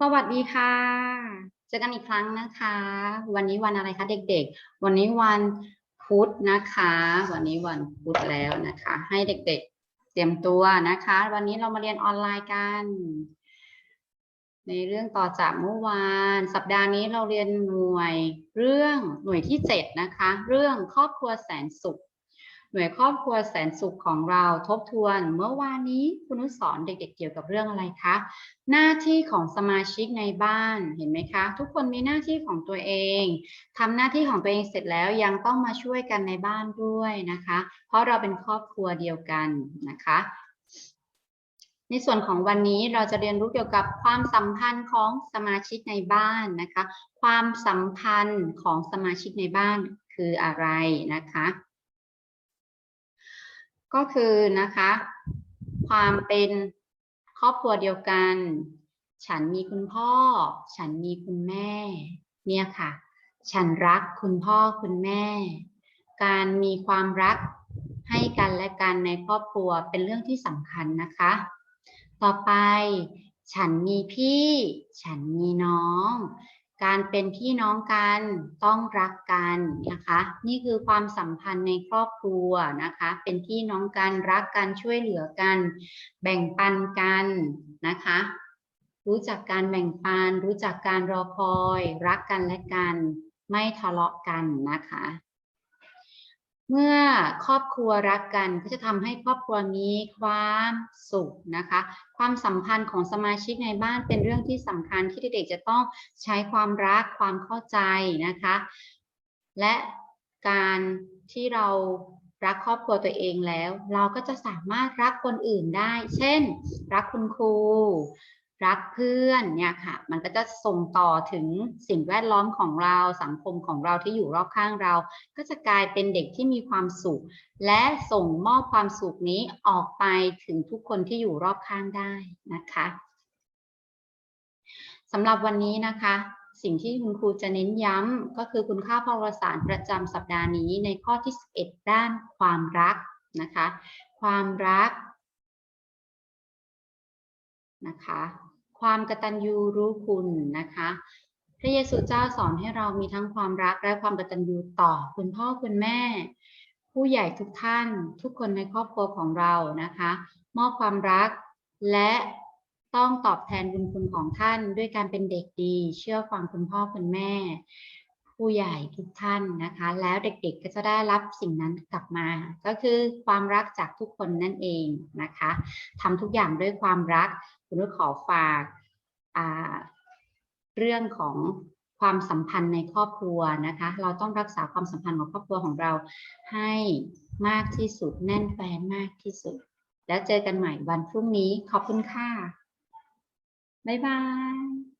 สวัสดีค่ะ เจอกันอีกครั้งนะคะ วันนี้วันอะไรคะเด็กๆ วันนี้วันพุธนะคะ วันนี้วันพุธแล้วนะคะ ให้เด็กๆ เตรียมตัวนะคะ วันนี้เรามาเรียนออนไลน์กัน ในเรื่องต่อจากเมื่อวาน สัปดาห์นี้เราเรียนหน่วยเรื่องหน่วยที่ 7 นะคะ เรื่องครอบครัวแสนสุข หน่วยครอบครัวแสนสุขของเราทบทวน เมื่อวานนี้คุณนุสอนเด็กๆ เกี่ยวกับเรื่องอะไรคะ หน้าที่ของสมาชิกในบ้านเห็นไหมคะ ทุกคนมีหน้าที่ของตัวเองทำหน้าที่ของตัวเองเสร็จแล้วยังต้องมาช่วยกันในบ้านด้วยนะคะ เพราะเราเป็นครอบครัวเดียวกันนะคะในส่วนของวันนี้เราจะเรียนรู้เกี่ยวกับความสัมพันธ์ของสมาชิกในบ้านนะคะ ความสัมพันธ์ของสมาชิกในบ้านคืออะไรนะคะ ก็คือนะคะ ความเป็นครอบครัวเดียวกัน ฉันมีคุณพ่อ ฉันมีคุณแม่ เนี่ยค่ะ ฉันรักคุณพ่อคุณแม่ การมีความรักให้กันและกันในครอบครัวเป็นเรื่องที่สำคัญนะคะ ต่อไป ฉันมีพี่ ฉันมีน้อง การเป็นพี่น้องกันต้องรักกันนะคะ นี่คือความสัมพันธ์ในครอบครัวนะคะ เป็นพี่น้องกันรักกันช่วยเหลือกัน แบ่งปันกันนะคะ รู้จักการแบ่งปัน รู้จักการรอคอย รักกันและกัน ไม่ทะเลาะกันนะคะ เมื่อครอบครัวรักกันก็จะทำให้ครอบครัวมีความสุขนะคะ ความสัมพันธ์ของสมาชิกในบ้านเป็นเรื่องที่สำคัญที่เด็กๆจะต้องใช้ความรักความเข้าใจนะคะ และการที่เรารักครอบครัวตัวเองแล้ว เราก็จะสามารถรักคนอื่นได้ เช่น รักคุณครู รักเพื่อนเนี่ยค่ะ มันก็จะส่งต่อถึงสิ่งแวดล้อมของเราสังคมของเราที่อยู่รอบข้างเรา ก็จะกลายเป็นเด็กที่มีความสุข และส่งมอบความสุขนี้ออกไปถึงทุกคนที่อยู่รอบข้างได้นะคะสำหรับวันนี้นะคะ สิ่งที่คุณครูจะเน้นย้ำก็คือคุณค่าประวัติศาสตร์ประจำสัปดาห์นี้ในข้อที่ 11 ด้านความรักนะคะ ความรัก นะคะ ความกตัญญูรู้คุณนะคะ พระเยซูเจ้าสอนให้เรามีทั้งความรักและความกตัญญูต่อคุณพ่อคุณแม่ ผู้ใหญ่ทุกท่านทุกคนในครอบครัวของเรานะคะ มอบความรักและต้องตอบแทนบุญคุณของท่านด้วยการเป็นเด็กดี เชื่อฟังคุณพ่อคุณแม่ ผู้ใหญ่ทุกท่านนะคะ แล้วเด็กๆก็จะได้รับสิ่งนั้นกลับมา ก็คือความรักจากทุกคนนั่นเองนะคะทำทุกอย่างด้วยความรักคุณขอฝากเรื่องของความสัมพันธ์ในครอบครัวนะคะ เราต้องรักษาความสัมพันธ์ของครอบครัวของเราให้มากที่สุดแน่นแฟนมากที่สุด แล้วเจอกันใหม่วันพรุ่งนี้ขอบคุณค่ะ บ๊ายบาย